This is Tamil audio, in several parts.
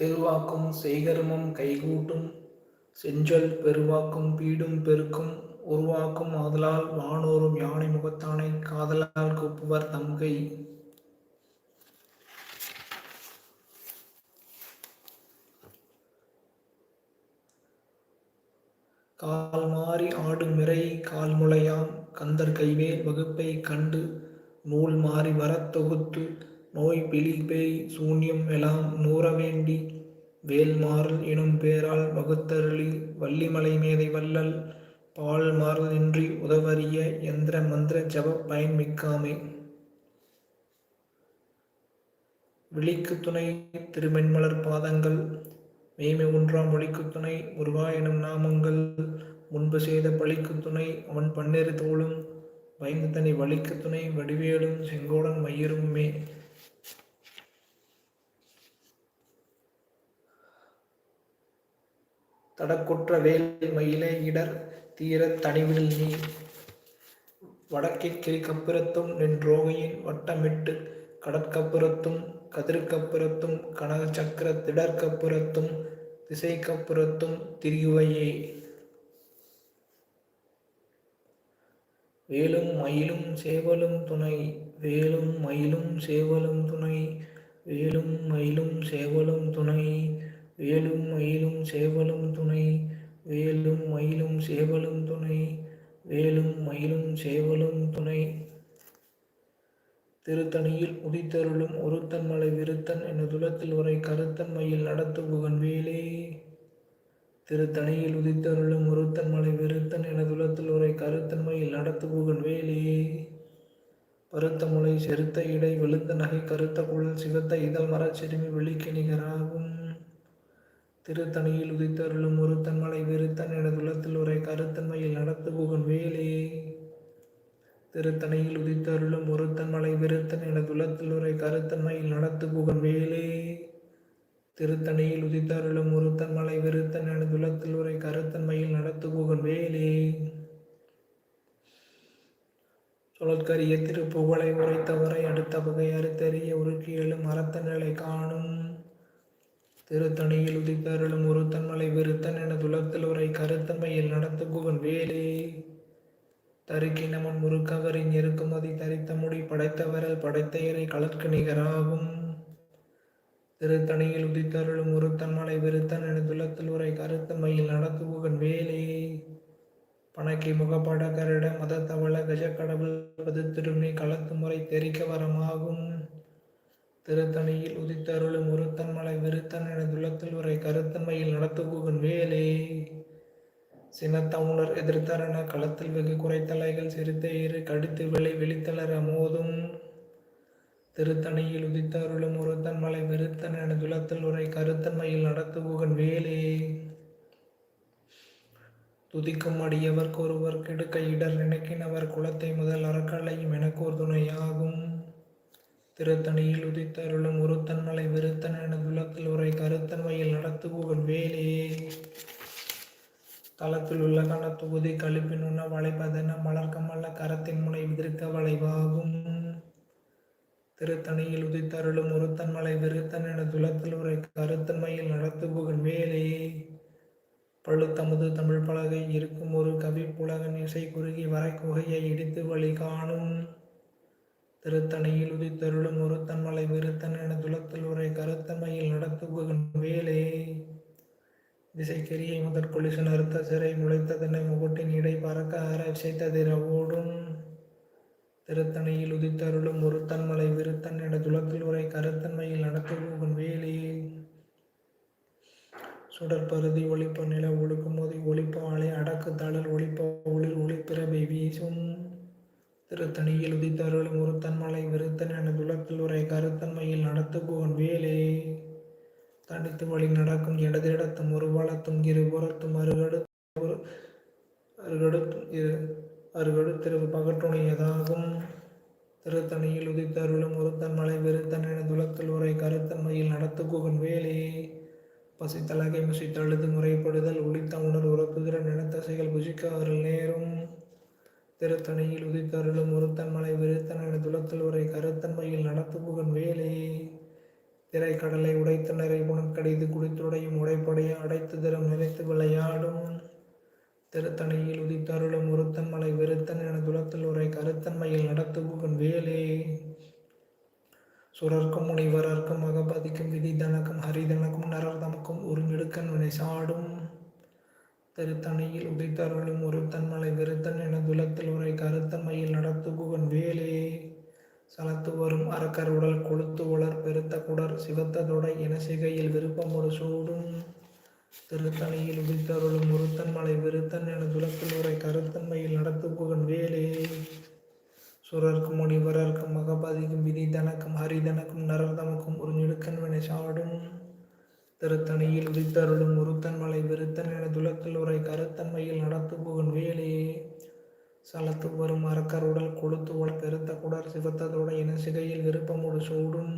பெருவாக்கும் செய்கருமம் கைகூட்டும். செஞ்சொல் பெருவாக்கும் பீடும் பெருக்கும். உருவாக்கும் ஆதலால் வானோரும் யானை முகத்தானை காதலால் கூப்புவர் தம்கை. கால் மாறி ஆடும் மிரை கால்முளையாம் கந்தர் கைவேல் வகுப்பை கண்டு நூல் மாறி வரத் தொகுத்து நோய் பிழி பேய் சூன்யம் எல்லாம் நூற வேண்டி வேல் மாறல் எனும் பேரால் வகுத்தருளி வள்ளிமலை மேதை வள்ளல் பால் மாறல் இன்றி உதவறிய எந்திர மந்திர ஜப பயன் மிக்காமே விழிக்கு துணை திருமென்மலர் பாதங்கள் மேய்மை ஒன்றாம் ஒளிக்கு துணை உருவா எனும் நாமங்கள் முன்பு செய்த பழிக்கு துணை அவன் பன்னிரு தோளும் பயந்து தனி வழிக்கு துணை வடிவேலும் செங்கோடன் மயிருமே தடக்குற்ற வேல் மயிலை இடர் தீர தனிவில் நீ. வடக்கே கிரிக்கப்புறத்தும் நின்றோகையின் வட்டமிட்டு கடற்கப்புறத்தும் கதிர்க்கப்புறத்தும் கனக சக்கர திடற்கப்புறத்தும் திசைக்கப்புறத்தும் திரியுவையே. வேலும் மயிலும் சேவலும் துணை. வேலும் மயிலும் சேவலும் துணை. வேலும் மயிலும் சேவலும் துணை. வேலும் மயிலும் சேவலும் துணை. வேலும் மயிலும் சேவலும் துணை. வேலும் மயிலும் சேவலும் துணை. திருத்தணியில் உதித்தருளும் ஒருத்தன் மலை விருத்தன் என துலத்தில் உரை கருத்தன் மயில் நடத்து புகன் வேலே. திருத்தணியில் உதித்தருளும் ஒருத்தன் மலை விருத்தன் என துலத்தில் உரை கருத்தன் மயில் நடத்து புகன் வேலே. பருத்த முளை செருத்த இடை வெளுத்த நகை கருத்த குழல் சிவத்த இதழ் மரச் சிறுமி வெளிக்கு நிகராகும் திருத்தணியில் உதித்தருளும் ஒருத்தன் மலை வெறுத்தன் என துளத்தில் உரை கருத்தன்மையில் நடத்து போகும் வேலே. திருத்தணையில் உதித்தருளும் ஒருத்தன் மலை வெறுத்தன் என துளத்தில் உரை கருத்தன்மையில் நடத்து புகன் வேலே. திருத்தணியில் உதித்தருளும் ஒருத்தன் மலை வெறுத்தன் என துளத்தில் உரை கருத்தன்மையில் நடத்து போகும் வேலே. தொழற்கரிய திருப்புகழை உரைத்தவரை அடுத்த வகை அறுத்தறிய உருக்கியலும் அறத்த நிலை காணும். திருத்தணியில் உதித்தருளும் ஒருத்தன்மலை விருத்தன் என துலத்தில் உரை கருத்தமையில் நடத்துகுவன் வேலே. தருக்கினமன் முறுக்கவரின் இருக்குமதி தரித்த முடி படைத்தவரல் படைத்தையரை கலற்கு நிகராகும். திருத்தணியில் உதித்தருளும் ஒருத்தன்மலை விருத்தன் என துலத்தில் உரை கருத்தமையில் நடத்துகுவன் வேலே. பணக்கி முகப்பட கருட மதத்தவள கஜக்கடவுள் பது திருநி களத்து முறை தெரிக்க வரமாகும். திருத்தணியில் உதித்தருளும் ஒருத்தன் மலை விருத்தன் என துளத்தில் உரை கருத்தமையில் நடத்துபுகன் வேலே. சினத்தவுணர் எதிர்த்தரன களத்தில் வெகு குறைத்தலைகள் சிறுத்தை இரு கடித்து விளை வெளித்தளர மோதும். திருத்தணியில் உதித்தருளும் ஒருத்தன் மலை வெறுத்தன் என துளத்தில் உரை கருத்தன்மையில் நடத்துபுகன் வேலே. துதிக்கும் அடியவர்க்கு ஒருவர் கெடுக்க இடர் நினைக்கினவர் குலத்தை முதல் அறக்கலையும் எனக்கோர் துணையாகும். திருத்தணியில் உதித்தருளும் ஒருத்தன்மலை விருத்தன் என துலத்தில் உரை கருத்தன்மையில் நடத்துபவன் வேலே. தளத்தில் உள்ள கணத்தொகுதி கழிப்பின் உண்ண வளைப்பதென மலர்க்கமல்ல கரத்தின் முனை விதிர்க்க வளைவாகும். திருத்தணியில் உதித்தருளும் ஒருத்தன்மலை விருத்தன் என துலத்தில் உரை கருத்தன்மையில் நடத்துபவன் வேலே. பழுத்தமுது தமிழ் பலகை இருக்கும் ஒரு கவி புலகன் இசை குறுகி வரை குகையை இடித்து வழி காணும். திருத்தணியில் உதித்தருளும் ஒரு தன்மலை விருத்தன் என துலத்தில் உரை கருத்தன்மையில் நடத்துபுகன் வேலே. திசைக்கெரியை முதற்கொலிசு அறுத்த சிறை முளைத்ததனை முகட்டின் இடை பறக்க அற விசைத்ததிர ஓடும். திருத்தணியில் உதித்தருளும் ஒரு தன்மலை விருத்தன் என துலத்தில் உரை கருத்தன்மையில் நடத்துபுகன் வேலே. சுடற்பருதி ஒளிப்ப நில ஒழுக்குமோதி ஒளிப்ப அலை அடக்கு தளல் ஒளிப்ப ஒளிர் ஒளிப்பிறவை வீசும். திருத்தணியில் உதித்தருளும் ஒருத்தன் மலை விருத்தன் என துலத்தில் உரை கருத்தன்மையில் நடத்துபோகன் வேலே. தனித்து வழி நடக்கும் இடதிடத்தும் ஒரு வளத்தும் இருபுறத்தும் அருகடு அருகடுத்தும் இரு அருகடுத்திரு பகற்றுணையதாகும் திருத்தணியில் உதித்தருளும் ஒருத்தன் மலை வெறுத்தன் என துலத்தில் உரை கருத்தன்மையில் நடத்துகுகன் வேலே. பசித்தலகை முசித்தழுது முறைப்படுதல் ஒளித்த உணர் உறப்புகிற நிலத்தசைகள் புசிக்க அவர்கள் நேரும். திருத்தணியில் உதித்தருளும் ஒருத்தன் மலை விருத்தன் என துளத்தில் உரை கருத்தன்மையில் நடத்துபுகன் வேலே. திரைக்கடலை உடைத்த நிறை கடிது குடித்துடையும் உடைப்படைய அடைத்து திறம் நினைத்து விளையாடும். திருத்தணியில் உதித்தருளும் ஒருத்தன் மலை வெறுத்தன் என துளத்தில் உரை கருத்தன்மையில் நடத்துகுகன் வேலே. சுரர்க்கும் முனைவரர்க்கும் அகபதிக்கும் விதிதனக்கும் ஹரிதனக்கும் நரர்தமக்கும் ஒரு உருமிடுக்கன் வினை சாடும். திருத்தணியில் உதித்தருளும் ஒரு தன்மலை வெறுத்தன் என துலத்தில் உரை கருத்தன்மையில் நடத்துகுகன் வேலே. சலத்து வரும் அரக்கர் உடல் கொளுத்து உலர் பெருத்த குடர் சிவத்ததொடை என சிகையில் விருப்பம் ஒரு சூடும். திருத்தணியில் உதித்தருளும் ஒருத்தன் மலை விருத்தன் என துலத்தில் உரை கருத்தன்மையில் நடத்துகுவன் வேலே. சுரர்க்கும் முனிவரர்க்கும் மகபதிக்கும் விதி தனக்கும் ஹரிதனக்கும் நரதனக்கும் ஒரு நெடுக்கன்வனை சாடும். திருத்தணியில் உதித்தருளும் உருத்தன்மலை விருத்தன் என துலக்கல் உரை கருத்தன்மையில் நடத்துபுகன் வேலையே சலத்து வரும் அரக்கர் உடல் கொளுத்து பெருத்த குடர் சிவத்ததோட என சிகையில் விருப்பமோடு சூடும்.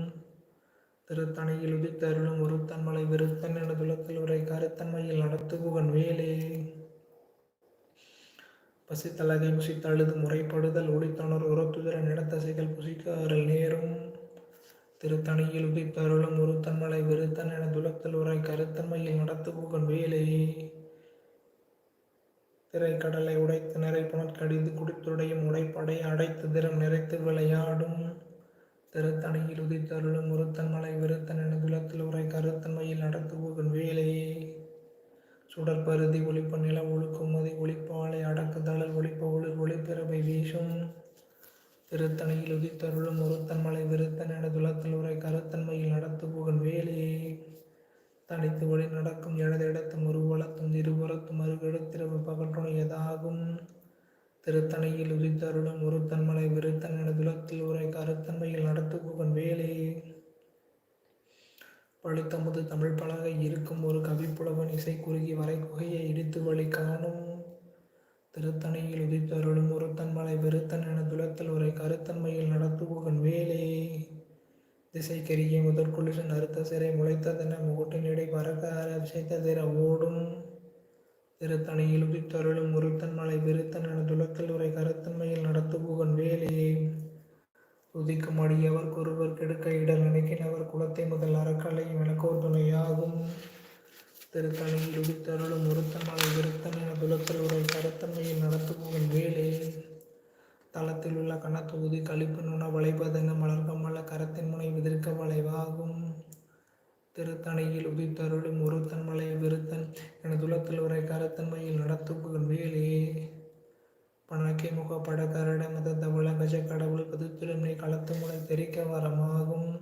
திருத்தணியில் உதித்தருளும் உருத்தன்மலை விருத்தன் என துலக்கல் உரை கருத்தன்மையில் நடத்துபுகன் வேலே. பசித்தலகை புசித்தழுது முறைப்படுதல் ஒளித்தொணர் உரத்துதிர நிலத்தசைகள் புசிக்காரல் நேரும். திருத்தணியில் உதித்தருளும் உருத்தன்மலை விருத்தன் என துலத்தில் உரை கருத்தன்மையில் நடத்துபுகன் வேலே. திரைக்கடலை உடைத்து நிறை புனற்கடிது குடித்துடையும் உடைப்படை அடைத்து திறம் நிறைத்து விளையாடும். திருத்தணியில் உதித்தருளும் உருத்தன்மலை விருத்தன் என துலத்தில் உரை கருத்தன்மையில் நடத்துபுகன் வேலையே சுடற்பருதி ஒழிப்ப நில ஒழுக்குமதி ஒளிப்பாலை அடக்குதழல் ஒளிப்ப ஒளிர் ஒளிப்பிறவை வீசும். திருத்தணையில் உதித்தருளும் ஒருத்தன் மலை விருத்தன் என துலத்தில் உரை கருத்தன்மையில் நடத்துபுகன் வேலையை தனித்து வழி நடக்கும் எனது இடத்தும் உருவலத்தும் இருபுறத்தும் அருகெடுத்திரவு பகற்றுணையதாகும் திருத்தணையில் உதித்தருளும் ஒருத்தன் மலை விருத்தன் என துலத்தில் உரை கருத்தன்மையில் நடத்துபுகன் வேலையை பழுத்தமுது தமிழ் பலகை இருக்கும் ஒரு கவிப்புலவன் இசை குறுகி வரை குகையை இடித்து வழி காணும். திருத்தணியில் உதித்தருளும் ஒருத்தன் மலை வெறுத்தன் என துலத்தில் உரை கருத்தன்மையில் நடத்துபோகன் வேலே. திசை கரிய முதற்குளிரன் அறுத்த சிறை முளைத்ததென முகட்டினிடை பறக்க அபிஷேகத்திர ஓடும். திருத்தணையில் உதித்தருளும் ஒருத்தன் மலை வெறுத்தன் என துலத்தில் உரை கருத்தன்மையில் நடத்துபோகன் வேலே. உதிக்கும் அடியவர் ஒருவர் கெடுக்க இடர் நினைக்கினவர் குலத்தை முதல் அறக்கலையும் எனக்கோர் துணையாகும் திருத்தணியில் உதித்தருளும் ஒருத்தன் மலை விருத்தன் என துலத்தல் உரை கருத்தன்மையில் நடத்துபவன் வேலை. தளத்தில் உள்ள கணத்தொகுதி கழிப்பு நுண வளைபதன மலர்கமல்ல கரத்தின் முனை விதிர்க்க வளைவாகும். திருத்தணியில் உதித்தருளும் ஒருத்தன் மலை விருத்தன் என துலத்தில் உரை கருத்தன்மையில் நடத்துபவன் வேலே. பணக்கை முக படகரட மதத்தவள கஜ கடவுள் பதுத்திருமை களத்து முனை தெரிக்க வரமாகும்.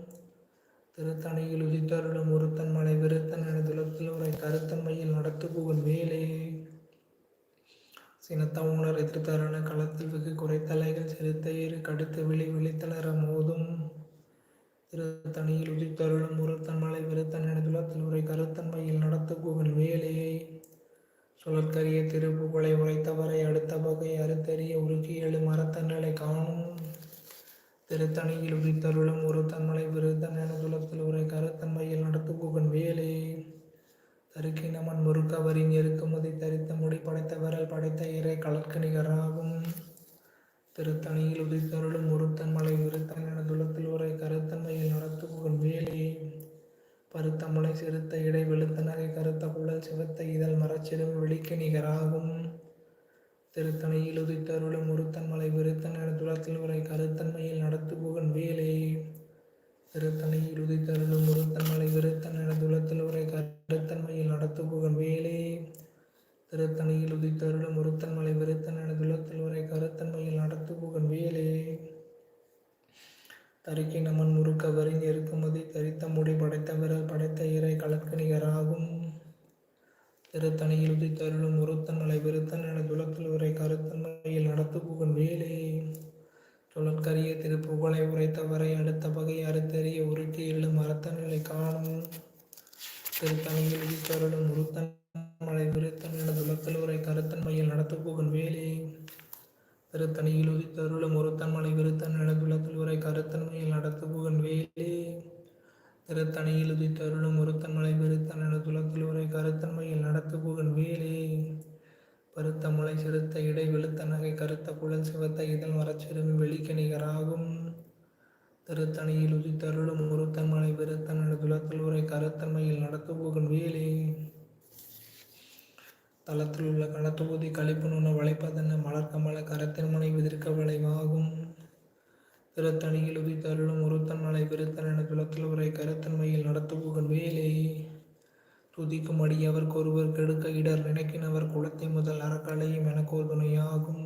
திருத்தணியில் உதித்தருளும் ஒருத்தன் மலை விருத்தன் என துலத்தில் உரை கருத்தன்மையில் நடத்துபுகன் வேலே. சினத்த உணர் எதிர்த்தரண களத்தில் வெகு குறைத்தலைகள் செலுத்த கடுத்து விழி விழித்தளர மோதும். திருத்தணியில் உதித்தருளும் ஒருத்தன் மலை விருத்தன் என துலத்தில் உரை கருத்தன்மையில் போகும் வேலையை சுழற்கரிய திருப்புகழை உழைத்தவரை அடுத்த வகை அறுத்தறிய உருக்கி எழு மரத்தன்னலை காணும். திருத்தணியில் உரித்தருளும் ஒரு தன்மலை விருத்தன் என துலத்தில் உரை கருத்தன்மையில் நடத்துபுகன் வேலே. தருக்கினமன் முறுக்கவரின் இருக்குமதி தரித்த முடி படைத்த விரல் படைத்த இறை கலற்கணிகராகும் திருத்தணியில் உதித்தருளும் ஒருத்தன் மலை விருத்தன் என துலத்தில் உரை கருத்தன்மையில் நடத்துபுகன் வேலே. பருத்தமுளை சிறுத்த இடை வெளுத்த நகை கருத்த குழல் சிவத்த இதழ் மரச்சிலும் வெளிக்கு நிகராகும். திருத்தணையில் இழுதித்தருளும் ஒருத்தன் மலை விருத்தன் என துளத்தில் உரை கருத்தன்மையில் நடத்துபுகன் வேலே. திருத்தணையில் உதித்தருளும் ஒருத்தன் மலை விருத்தன் என துளத்தில் உரை கருத்தன்மையில் நடத்துபுகன் வேலே. திருத்தணையில் உதித்தருளும் ஒருத்தன் மலை விருத்தன் என துளத்தில் உரை கருத்தன்மையில் நடத்துபுகன் வேலே. தரிக்கினமன் முறுக்க முறுக்கவரின் இருக்குமதி தரித்த முடி படைத்த விரல் படைத்த இறை கலக்கு நிகராகும் திருத்தணியில் உதித்தருளும் ஒருத்தன் மலை விருத்தன் என துலத்தில் உரை கருத்தன்மையில் நடத்து வேலை வேலே. சுழற்கரிய திருப்புகழை உரைத்தவரை அடுத்த பகை அறுத்தறிய உருக்கி எழும் அறத்த நிலை காணும். திருத்தணியில் உதித்தருளும் உருத்தன் மலை விருத்தன் என துலத்தில் உரை கருத்தன்மையில் நடத்து வேலை வேலே. திருத்தணியில் உதித்தருளும் ஒருத்தன் மலை விருத்தன் நடத்துலத்தில் உரை கருத்தன்மையில் நடத்து புகன் வேலே. திருத்தணியில் உதித்தருளும் ஒருத்தன் மலை விருத்தன் நடத்துலத்தில் உரை கருத்தன்மையில் நடத்து புகன் வேலே. பருத்த முளை சிறுத்த இடை வெளுத்த நகை கருத்த குழல் சிவத்த இதழ் மரச்சிறுமி வெளிக்க நிகராகும் திருத்தணியில் உதித்தருளும் ஒருத்தன் மலை விருத்தன் துலத்தில் உரை கருத்தன்மையில் நடத்துபோகன் வேலே. தளத்தில் உள்ள கணத்தொகுதி கழிப்பு நுண்ண வளைப்பதென்ன மலர்கமல கரத்தின்மனை விதிர்க்க வளைவாகும். திருத்தணியில் உதித்தருளும் ஒருத்தன் மலை விருத்தன் என துளத்தில் உரை கருத்தன்மையில் நடத்துபோகன் வேலே. துதிக்கும் அடியவர்க்கு ஒருவர் கெடுக்க இடர் நினைக்கினவர் குளத்தை முதல் அறக்கலையும் எனக்கோர் துணையாகும்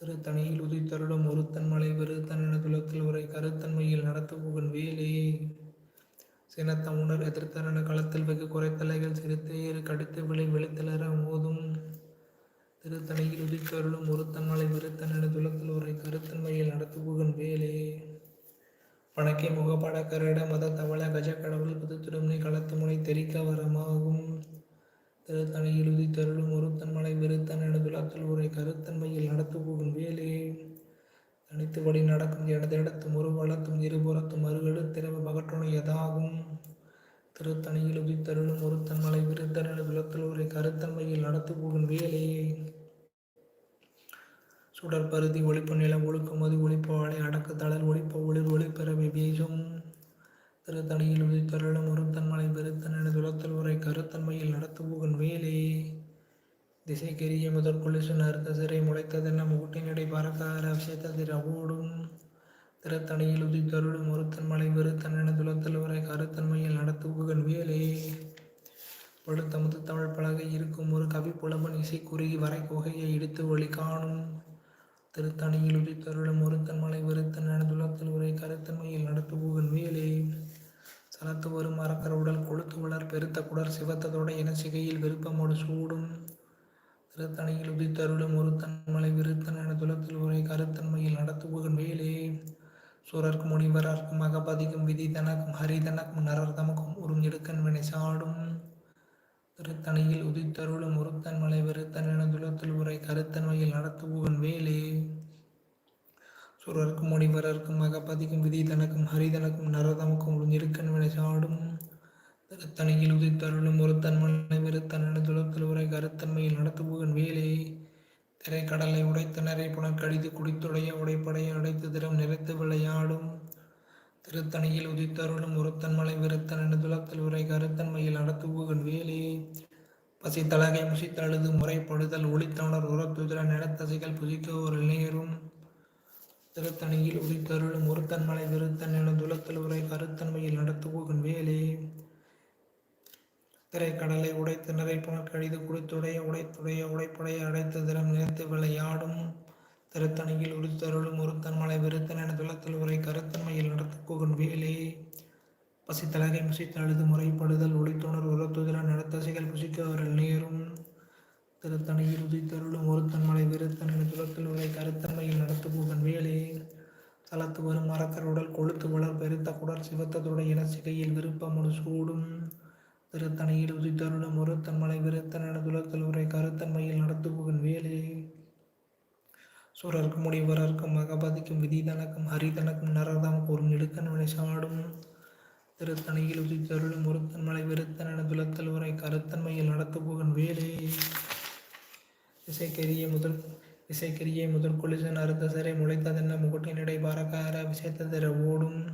திருத்தணியில் உதித்தருளும் ஒருத்தன் மலை விருத்தன் என துளத்தில் உரை கருத்தன்மையில் நடத்துபுகன் வேலே. சினத்தமுனர் எதிர்த்தரன களத்தில் வெகு குறைத்தலைகள் சிறுத்தேறு கடித்து விளை வெளித்தளர மோதும். திருத்தணையில் உதிக்கருளும் ஒருத்தன் மலை விருத்தன் என துலத்தில் உரை கருத்தன்மையில் நடத்துபுகன் வேலே. வணக்கே முகப்பட கரட மத தவள கஜ கடவுள் புதுத்திருமணி களத்து முனை தெரிக்க வரமாகும். திருத்தணையில் உதித்தருளும் ஒருத்தன் மலை விருத்தன் என துலத்தில் உரை கருத்தன்மையில் நடத்து போகும் வேலே. அனைத்துபடி நடக்கும் இடத்திடத்தும் ஒரு வளத்தும் இருபுறத்தும் திரவ பகற்றுணை எதாகும். திருத்தணியில் உதித்தருளும் ஒருத்தன்மலை மலை விளத்தல் உரை கருத்தன்மையில் நடத்து போகும் வேலையை சுடர் பருதி ஒளிப்பு நிலம் ஒழுக்குமதி ஒழிப்பாளை வாழை அடக்கு தளர் ஒளிப்ப ஒளிர் ஒளிப்பெறவை வீசும். திருத்தணியில் உதித்தருளும் ஒருத்தன்மலை மலை விளத்தல் என துலத்தல் உரை கருத்தன்மையில் நடத்துபுகன் திசைக்கெரிய முதற் கொலுசு அறுத்த சிறை முளைத்ததென்ன முகட்டினடை பறக்கார விஷயத்ததிர ஓடும் திருத்தணியில் உதித்தருளும் ஒருத்தன் மலை வெறுத்தன் என துலத்தல் உரை கருத்தன்மையில் நடத்துபுகன் வேலே. படுத்த முத்து தமிழ் பலகை இருக்கும் ஒரு கவி புலவன் இசை குறுகி வரை குகையை இடித்து ஒளி காணும். திருத்தணியில் உதித்தருளும் ஒருத்தன் மலை வெறுத்தன் என துளத்தில் உரை கருத்தன்மையில் நடத்துபுகன் வேலே. சலத்து வரும் மரக்கர உடல் கொளுத்து வளர் பெருத்த குடர் சிவத்ததோட என சிகையில் விருப்பமோடு சூடும். திருத்தணையில் உதித்தருளும் ஒரு தன்மலை விருத்தன் என துலத்தில் உரை கருத்தன்மையில் நடத்துபுகன் வேலே சுரர்க்கும் முனிவரர்க்கும் அகபதிக்கும் விதி தனக்கும் ஹரி தனக்கும் நரர் தமக்கும் உறும் எடுக்கன் வினை சாடும். திருத்தணியில் உதித்தருளும் ஒருத்தன் மலை விருத்தன் என துலத்தில் உரை கருத்தன்மையில் நடத்துபுகன் வேலே சுரர்க்கும் முனிவரர்க்கும் அகபதிக்கும் விதி தனக்கும் ஹரிதனக்கும் நரதமக்கும் ஒரு இருக்கன் வினை சாடும். திருத்தணியில் உதித்தருளும் ஒரு தன்மனை விருத்தன துளத்தில் உரை கருத்தன்மையில் நடத்துபுகன் வேலே. திரைக்கடலை உடைத்த நிறை புனற்கடித்து குடித்துடைய உடைப்படையை அடைத்து திறம் நிறைத்து விளையாடும். திருத்தணியில் உதித்தருளும் ஒருத்தன்மலை விருத்தன் துளத்தில் உரை கருத்தன்மையில் நடத்துபுகன் வேலே. பசித்தலகை முசித்தழுது முறைப்படுதல் ஒளித்தவனர் உரத்துதிர நிலத்தசைகள் புதிக்க ஒரு நேரும். திருத்தணியில் உதித்தருளும் ஒருத்தன் மலை விருத்தன் என துலத்தல் உரை கருத்தன்மையில் நடத்துபோகும் வேலே. திரைக்கடலை உடைத்து நிறைப்புணர் கழிது குடித்துடைய உடைத்துடைய உடைப்படைய அடைத்த திறம் நினைத்து விளையாடும் திருத்தணியில் உதித்தருளும் ஒருத்தன் மலை விருத்தன் என துளத்தில் உரை கருத்தன்மையில் நடத்துபோகும் வேலே. பசித்தலகை முசித்தழுது முறைப்படுதல் ஒளித்துணர் உரத்துதிரன் நடத்தசைகள் புசிக்க அவர்கள் நேரும். திருத்தணியில் உதித்தருளும் ஒருத்தன் மலை விருத்தன் என துளத்தில் உரை கருத்தன்மையில் நடத்து நடத்துபோகன் வேலே. தளத்து வரும் மரக்கர் உடல் கொழுத்து வளர் பெருத்த குடர் சிவத்ததுடைய இன சிகையில் ஒரு சூடும். திருத்தணையில் உதித்தருளும் ஒருத்தன் மலை விருத்தன துலத்தல் உரை கருத்தன்மையில் நடத்துபோகன் வேலையை சுரர்க்கும் முடிவரர்க்கும் மகபதிக்கும் விதிதனக்கும் ஹரிதனக்கும் நரதம் ஒரு நெடுக்கன்வனை சாடும். திருத்தணியில் உதித்தருளும் ஒருத்தன் மலை விருத்தன துலத்தல் உரை கருத்தன்மையில் நடத்துபோகன் வேலை. இசைக்கெரிய முதல் இசைக்கரிய முதல் கொலிசன் அறுத்த சிறை முளைத்ததென்ன முகட்டினிடை பாரக்கார விசைத்ததிர ஓடும்.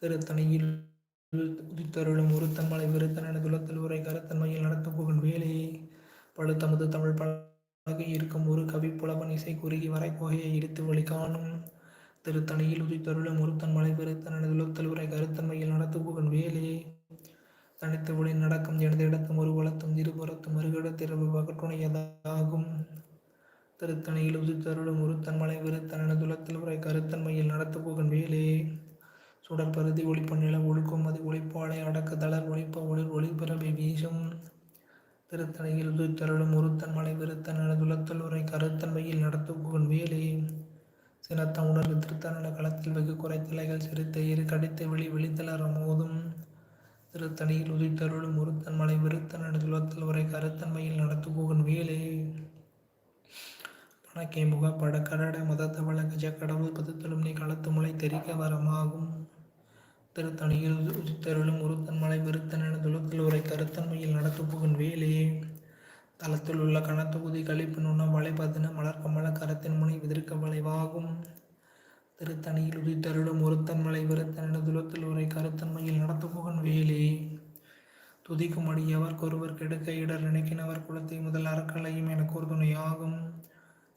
திருத்தணியில் உதித்தருளும் உருத்தன்மலை மலை விருத்தன் துளத்தில் உரை கருத்தன்மையில் நடத்தும் போகும் வேலையை பழுத்தமுது தமிழ் பழகி இருக்கும் ஒரு கவி புலவன் இசை குறுகி வரை கோகையை இடித்து வழி காணும். திருத்தணியில் உதித்தருளும் ஒருத்தன் மலை விருத்தன் துளத்தில் உரை கருத்தன்மையில் நடத்தும் போகும் வேலையை தனித்து ஒளி நடக்கும் எனது இடத்தும் ஒரு வளத்தும் இருபுறத்தும் மறுகிடத்திரவு பகற்றுணையதாகும். திருத்தணியில் உதித்தருளும் உருத்தன்மலை விருத்தன துலத்தில் உரை கருத்தன்மையில் நடத்தும் புகழ் வேலையை பருதி ஒழிப்பு நில ஒழுக்கும் அது ஒளிப்பாடை அடக்க தளர் ஒளிப்ப ஒளிர் ஒளிபரவை வீசும். திருத்தணியில் உதித்தருளும் உருத்தன்மலை விருத்தன துளத்தல் உரை கருத்தன்மையில் நடத்துபோகன் வேலே. சினத்த உணர்வு திருத்தன களத்தில் வெகு குறைத்தலைகள் சிறுத்தை இரு கடித்த வெளி விழித்தளர் மோதும். திருத்தணியில் உதித்தருளும் ஒருத்தன் மலை விருத்தன் துளத்தல் உரை கருத்தன்மையில் நடத்துபோகன் வேலே. பணக்கை முக படக்கரட மதத்தவள கஜ கடவுள் பதத்தலும் நீ களத்து முளை தெரிக்க வரமாகும். திருத்தணியில் உதித்தருளும் ஒருத்தன் மலை விருத்தன் துளத்தில் உரை கருத்தன்மையில் நடத்துபோகன் வேலே. தளத்தில் உள்ள கனத்தொகுதி கழிப்பு நுண்ண வளைபதின மலர்கமல கரத்தின் முனை விதிர்க்க வளைவாகும் திருத்தணியில் உதித்தருளும் ஒருத்தன்மலை விருத்தன துலத்தில் உரை கருத்தன்மையில் நடத்துபுகன் வேலே. துதிக்கும் அடியவர் ஒருவர் கெடுக்க இடர் நினைக்கினவர் குலத்தை முதல் அறக்கலையும் என கோர்துணையாகும்.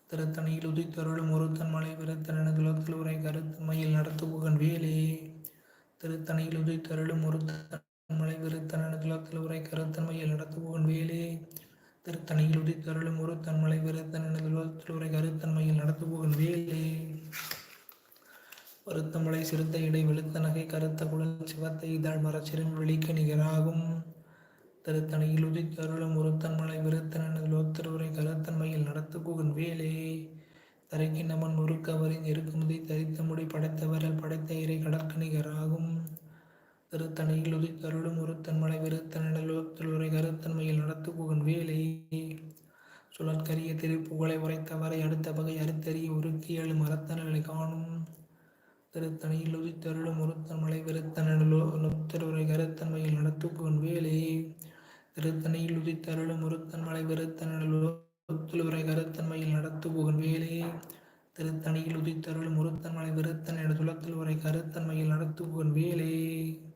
திருத்தணியில் உதித்தருளும் ஒருத்தன்மலை விருத்தன துலத்தில் உரை கருத்தன்மையில் நடத்துபுகன் வேலே. திருத்தணையில் திருத்தணியில் உதித்தருளும் ஒருத்தன்மலை விருத்தன துலத்தில் உரை கருத்தன்மையில் நடத்துவோன் வேலே. திருத்தணியில் உதித்தருளும் ஒருத்தன்மலை விருத்தன துலத்தில் உரை கருத்தன்மையில் நடத்துவோன் வேலே. வருத்தமலை சிறுத்த இடை வெளுத்த நகை கருத்த குழல் சிவத்தை இதழ் மரச்சிறும் வெளிக்க நிகராகும் திருத்தணையில் உதித்தருளும் ஒருத்தன்மலை விருத்தன லோத்திருவுரை கருத்தன்மையில் நடத்துபுகன் வேலே. தரைக்கு நமன் முறுக்கவரின் இருக்குமுதை தரித்த முடி படைத்தவரல் படைத்த இறை கடற்கணிகராகும் திருத்தணையில் உதித்தருளும் ஒருத்தன்மலை விருத்தன லோத்திருவுரை கருத்தன்மையில் நடத்துபுகன் வேலை. சுழற்கரிய திருப்புகழை உரைத்தவரை அடுத்த பகை அறுத்தறிய உருக்கி எழு மரத்தனலை காணும். திருத்தணையில் உதித்தருளும் ஒருத்தன்மலை விருத்தனோ நுத்தருரை கருத்தன்மையில் நடத்துபுகன் வேலை. திருத்தணையில் உதித்தருளும் ஒருத்தன்மலை விருத்தனோ ஒத்துழுரை கருத்தன்மையில் நடத்துபோகும் வேலையை. திருத்தணியில் உதித்தருள் முருத்தன்மலை விருத்தன் என துளத்தில் உரை கருத்தன்மையில் நடத்துபோகும் வேலையை.